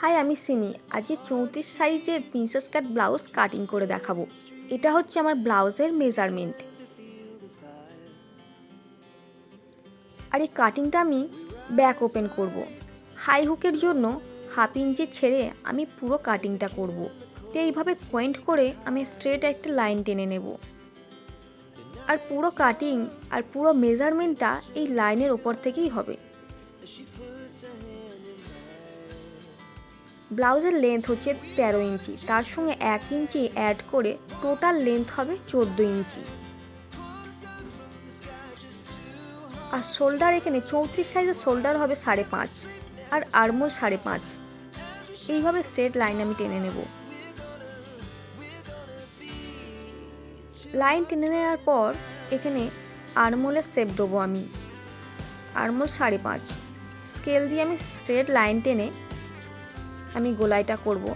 High, আমি সিমি। আজকে চৌত্রিশ সাইজের প্রিন্সেস কাট ব্লাউজ কাটিং করে দেখাবো। এটা হচ্ছে আমার ব্লাউজের মেজারমেন্ট আর এই কাটিংটা আমি ব্যাক ওপেন করব। হাই হুকের জন্য হাফ ইঞ্চি ছেড়ে আমি পুরো কাটিংটা করব। তো এইভাবে পয়েন্ট করে আমি স্ট্রেট একটা লাইন টেনে নেব। আর পুরো কাটিং আর পুরো মেজারমেন্টটা এই লাইনের ওপর থেকেই হবে। ব্লাউজের লেন্থ হচ্ছে তেরো ইঞ্চি। তার সঙ্গে এক ইঞ্চি অ্যাড করে টোটাল লেন্থ হবে চোদ্দ ইঞ্চি। আর শোল্ডার এখানে চৌত্রিশ সাইজের শোল্ডার হবে সাড়ে পাঁচ আর আর্মোল সাড়ে পাঁচ। এইভাবে স্ট্রেট লাইন আমি টেনে নেব। লাইন টেনে নেওয়ার পর এখানে আর্মোলের শেপ দেবো আমি। আর্মোল সাড়ে পাঁচ। স্কেল দিয়ে আমি স্ট্রেট লাইন টেনে আমি গোলাইটা করব।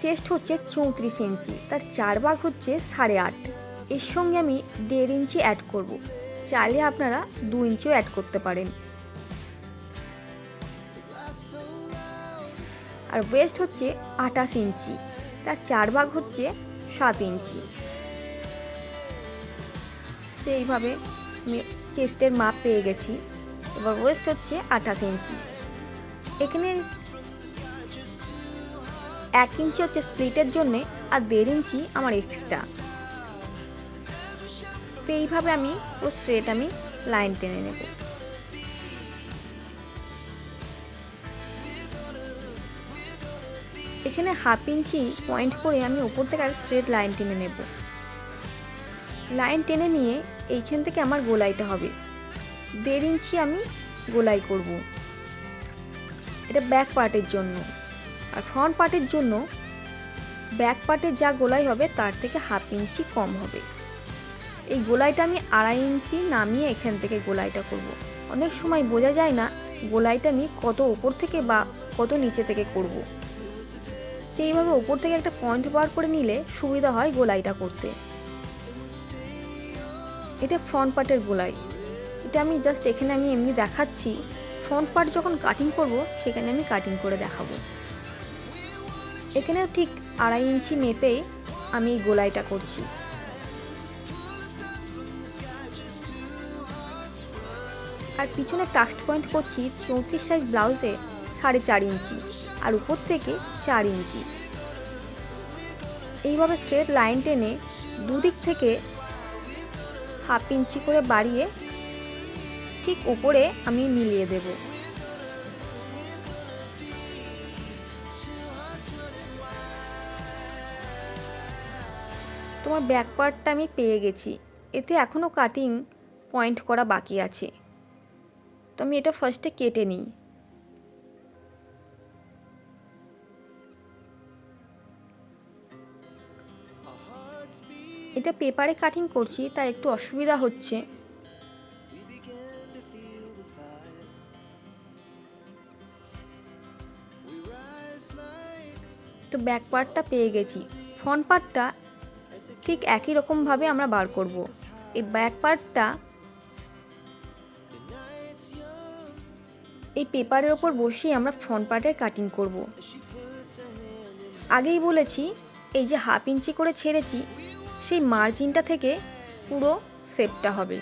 চেস্ট হচ্ছে চৌত্রিশ ইঞ্চি, তার চার ভাগ হচ্ছে সাড়ে আট। এর সঙ্গে আমি দেড় ইঞ্চি অ্যাড করব, চাইলে আপনারা দু ইঞ্চিও অ্যাড করতে পারেন। আর ওয়েস্ট হচ্ছে আঠাশ ইঞ্চি, তার চার ভাগ হচ্ছে সাত ইঞ্চি। তো এইভাবে আমি চেস্টের মাপ পেয়ে গেছি, এবার ওয়েস্ট হচ্ছে আঠাশ ইঞ্চি। এখানে এক ইঞ্চি হচ্ছে স্প্লিটের জন্যে আর দেড় ইঞ্চি আমার এক্সট্রা। তো এইভাবে আমি ও স্ট্রেট আমি লাইন টেনে নেব। এখানে হাফ ইঞ্চি পয়েন্ট করে আমি ওপর থেকে আর স্ট্রেট লাইন টেনে নেব। লাইন টেনে নিয়ে এইখান থেকে আমার গোলাইটা হবে। দেড় ইঞ্চি আমি গোলাই করব। এটা ব্যাক পার্টের জন্য। আর ফ্রন্ট পার্টের জন্য ব্যাক পার্টের যা গোলাই হবে তার থেকে হাফ ইঞ্চি কম হবে। এই গোলাইটা আমি আড়াই ইঞ্চি নামিয়ে এখান থেকে গোলাইটা করব। অনেক সময় বোঝা যায় না গোলাইটা আমি কত ওপর থেকে বা কত নিচে থেকে করব। তো এইভাবে ওপর থেকে একটা পয়েন্ট বার করে নিলে সুবিধা হয় গোলাইটা করতে। এটা ফ্রন্ট পার্টের গোলাই। এটা আমি জাস্ট এখানে আমি এমনি দেখাচ্ছি। ফ্রন্ট পার্ট যখন কাটিং করব, সেখানে আমি কাটিং করে দেখাবো। এখানেও ঠিক আড়াই ইঞ্চি মেপে আমি গোলাইটা করছি। আর পিছনে টাক্সট পয়েন্ট করছি চৌত্রিশ সাইজ ব্লাউজে সাড়ে চার ইঞ্চি আর উপর থেকে চার ইঞ্চি। এইভাবে স্ট্রেট লাইন টেনে দুদিক থেকে হাফ ইঞ্চি করে বাড়িয়ে ঠিক উপরে আমি মিলিয়ে দেবো। তোমার ব্যাক পার্টটা আমি পেয়ে গেছি। এতে এখনও কাটিং পয়েন্ট করা বাকি আছে। তো আমি এটা ফার্স্টে কেটে নিই। এটা পেপারে কাটিং করছি, তার একটু অসুবিধা হচ্ছে। তো ব্যাক পার্টটা পেয়ে গেছি। ফ্রন্ট পার্টটা ঠিক একই রকমভাবে আমরা বার করব। এই ব্যাক পার্টটা এই পেপারের ওপর বসিয়ে আমরা ফ্রন্ট পার্টের কাটিং করব। আগেই বলেছি, এই যে হাফ ইঞ্চি করে ছেড়েছি, সেই মার্জিনটা থেকে পুরো শেপটা হবে।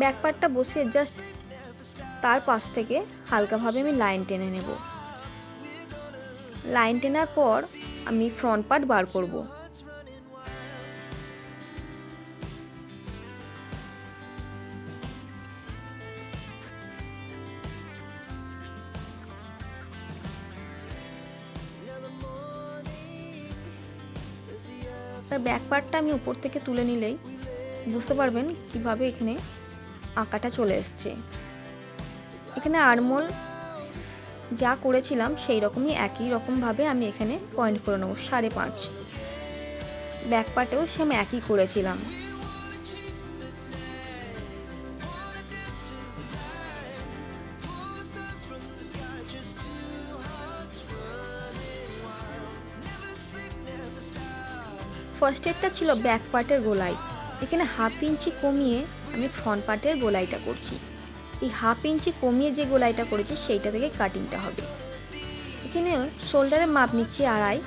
ব্যাক পার্টটা বসিয়ে জাস্ট তার পাশ থেকে হালকাভাবে আমি লাইন টেনে নেব। লাইন টেনার পর আমি ফ্রন্ট পার্ট বার করব। ব্যাক পার্টটা আমি উপর থেকে তুলে নিলেই বুঝতে পারবেন কীভাবে এখানে আঁকাটা চলে এসছে। এখানে আরমোল যা করেছিলাম সেই রকমই একই রকমভাবে আমি এখানে পয়েন্ট করে নেব, সাড়ে পাঁচ। ব্যাক পার্টেও সেম একই করেছিলাম। ফার্স্ট এডটা ছিল ব্যাক পার্টের গোলাই। এখানে হাফ ইঞ্চি কমিয়ে আমি ফ্রন্ট পার্টের গোলাইটা করছি। এই হাফ ইঞ্চি কমিয়ে যে গোলাইটা করেছি, সেইটা থেকে কাটিংটা হবে। এখানে শোল্ডারের মাপ নিচ্ছি আড়াই,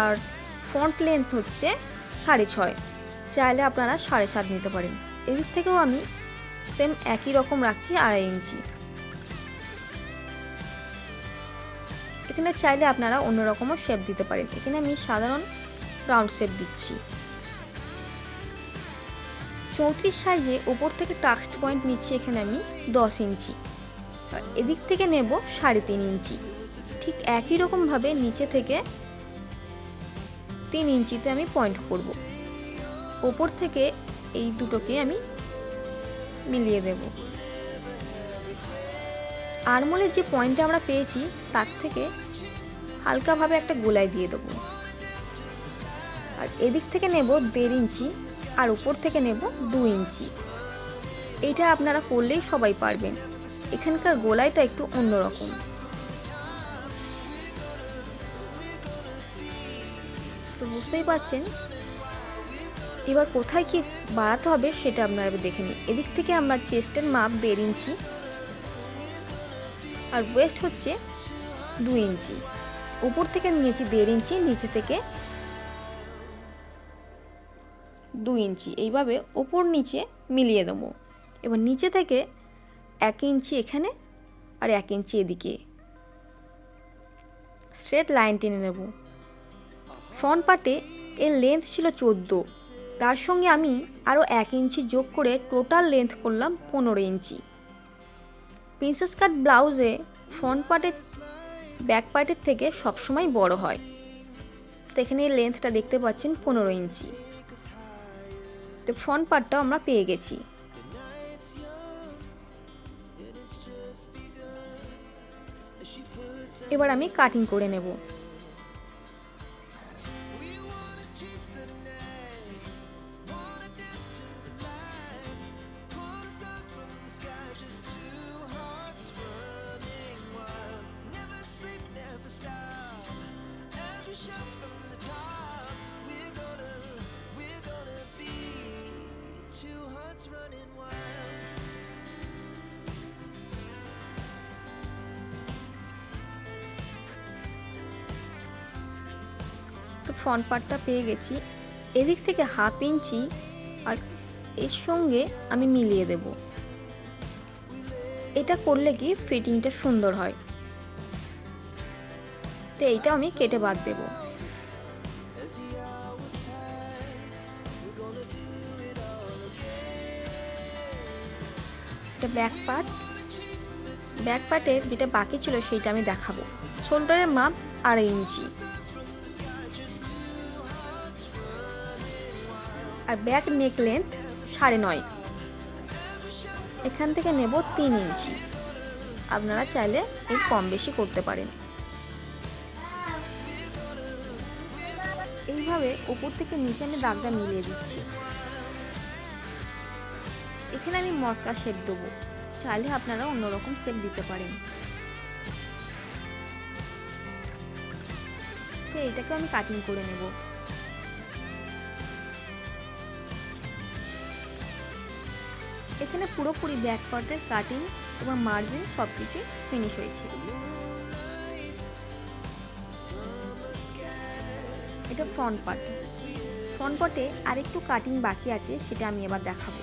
আর ফ্রন্ট লেন্থ হচ্ছে সাড়ে ছয়। চাইলে আপনারা সাড়ে সাত নিতে পারেন। এদিক থেকেও আমি সেম একই রকম রাখছি আড়াই ইঞ্চি। এখানে চাইলে আপনারা অন্য রকমও শেপ দিতে পারেন। এখানে আমি সাধারণ রাউন্ড শেপ দিচ্ছি। চৌত্রিশ সাইজে ওপর থেকে টাক্সড পয়েন্ট নিচ্ছি এখানে আমি দশ ইঞ্চি। এদিক থেকে নেব সাড়ে তিন ইঞ্চি। ঠিক একই রকমভাবে নিচে থেকে তিন ইঞ্চিতে আমি পয়েন্ট করব। ওপর থেকে এই দুটোকে আমি মিলিয়ে দেব। আরমোলের যে পয়েন্টটা আমরা পেয়েছি, তার থেকে হালকাভাবে একটা গোলায় দিয়ে দেবো। আর এদিক থেকে নেব দেড় ইঞ্চি। আর উপর থেকে নেব দু ইঞ্চি। এইটা আপনারা করলেই সবাই পারবেন। এখানকার গোলাইটা একটু অন্যরকম। তো বুঝতেই পারছেন? এবার কোথায় কি বাড়াতে হবে সেটা আপনারা দেখে নিন। এদিক থেকে আমরা চেস্টের মাপ দেড় ইঞ্চি। আর ওয়েস্ট হচ্ছে দু ইঞ্চি। উপর থেকে নিয়েছি দেড় ইঞ্চি, নিচে থেকে দু ইঞ্চি। এইভাবে ওপর নিচে মিলিয়ে দেবো। এবার নিচে থেকে এক ইঞ্চি এখানে আর এক ইঞ্চি এদিকে। স্ট্রেট লাইন টেনে নেব। ফ্রন্ট পার্টে এর লেন্থ ছিল চোদ্দ। তার সঙ্গে আমি আরও এক ইঞ্চি যোগ করে টোটাল লেন্থ করলাম পনেরো ইঞ্চি। প্রিন্সেস কাট ব্লাউজে ফ্রন্ট পার্টের ব্যাক পার্টের থেকে সবসময় বড় হয়। তো এখানে লেন্থটা দেখতে পাচ্ছেন পনেরো ইঞ্চি। তো ফ্রন্ট পার্টটাও আমরা পেয়ে গেছি। এবার আমি কাটিং করে নেব। ফ্রন্ট পার্টটা পেয়ে গেছি। এদিক থেকে হাফ ইঞ্চি আর এর সঙ্গে আমি মিলিয়ে দেব। এটা করলে কি ফিটিংটা সুন্দর হয়। তো এইটা আমি কেটে বাদ দেব। এটা ব্যাক পার্ট ব্যাক পার্টের যেটা বাকি ছিল সেইটা আমি দেখাবো। শোল্ডারের মাপ আড়াই ইঞ্চি আর ব্যাক নেক লেন্থ সাড়ে নয়। এখান থেকে নেব তিন ইঞ্চি। আপনারা চাইলে এর কম বেশি করতে পারেন। এইভাবে উপর থেকে নিচে আমি দাগটা মিলিয়ে দিচ্ছি। এখানে আমি মটকা শেপ দেবো। চাইলে আপনারা অন্যরকম শেপ দিতে পারেন। তো এটাকে আমি কাটিং করে নেব। এখানে পুরোপুরি ব্যাক পার্টের কাটিং এবং মার্জিন সব কিছুই ফিনিশ হয়েছে। এটা ফ্রন্ট পার্ট ফ্রন্ট পার্টে আরেকটু কাটিং বাকি আছে, সেটা আমি এবার দেখাবো।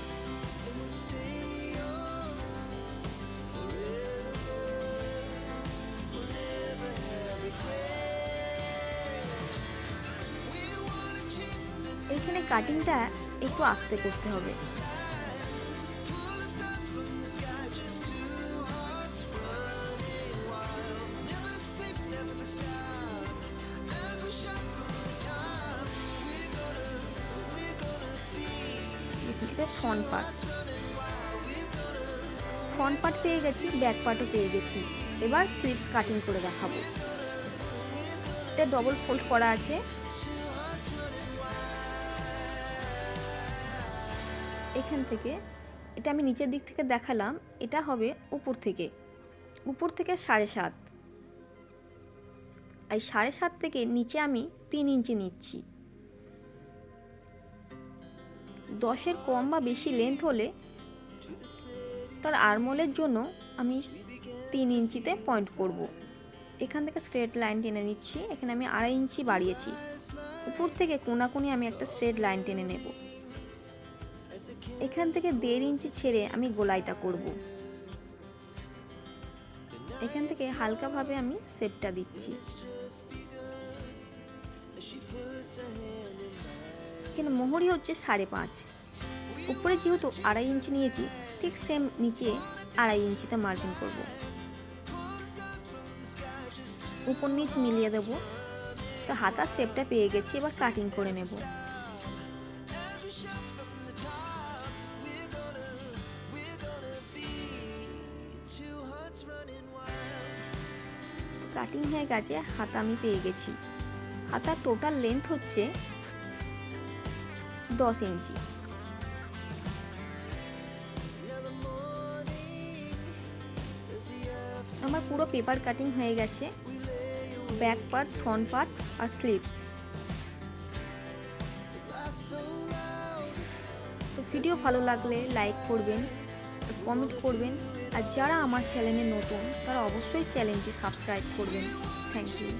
এখানে কাটিংটা একটু আস্তে করতে হবে। ফ্রন্ট পার্ট ফ্রন্ট পার্ট পেয়ে গেছি, ব্যাক পার্টও পেয়ে গেছি। এবার স্লিপস কাটিং করে দেখাবো। এটা ডবল ফোল্ড করা আছে। এখান থেকে, এটা আমি নিচের দিক থেকে দেখালাম, এটা হবে উপর থেকে। উপর থেকে সাড়ে সাত। এই সাড়ে সাত থেকে নিচে আমি তিন ইঞ্চি নিচ্ছি। দশের কম বা বেশি লেন্থ হলে তার আরমোলের জন্য আমি তিন ইঞ্চিতে পয়েন্ট করব। এখান থেকে স্ট্রেট লাইন টেনে নিচ্ছি। এখানে আমি আড়াই ইঞ্চি বাড়িয়েছি। উপর থেকে কোনাকুনি আমি একটা স্ট্রেট লাইন টেনে নেব। এখান থেকে দেড় ইঞ্চি ছেড়ে আমি গোলাইটা করব। এখান থেকে হালকাভাবে আমি শেপটা দিচ্ছি। এখানে মোহরি হচ্ছে সাড়ে পাঁচ। উপরে যেহেতু আড়াই ইঞ্চি নিয়েছি, ঠিক সেম নিচে আড়াই ইঞ্চিতে মার্জিন করব। উপর নিচ মিলিয়ে দেব। তো হাতার শেপটা পেয়ে গেছি, এবার কাটিং করে নেব। কাটিং হয়ে গেছে, হাতা আমি পেয়ে গেছি। হাতার টোটাল লেন্থ হচ্ছে দশ ইঞ্চি। আমার পুরো পেপার কাটিং হয়ে গেছে। ব্যাক পার্ট, ফ্রন্ট পার্ট আর স্লিভস তো ভিডিও ভালো লাগলে লাইক করবেন, কমেন্ট করবেন, আর যারা আমার চ্যানেলে নতুন, তারা অবশ্যই চ্যানেলটি সাবস্ক্রাইব করবেন। Thank you.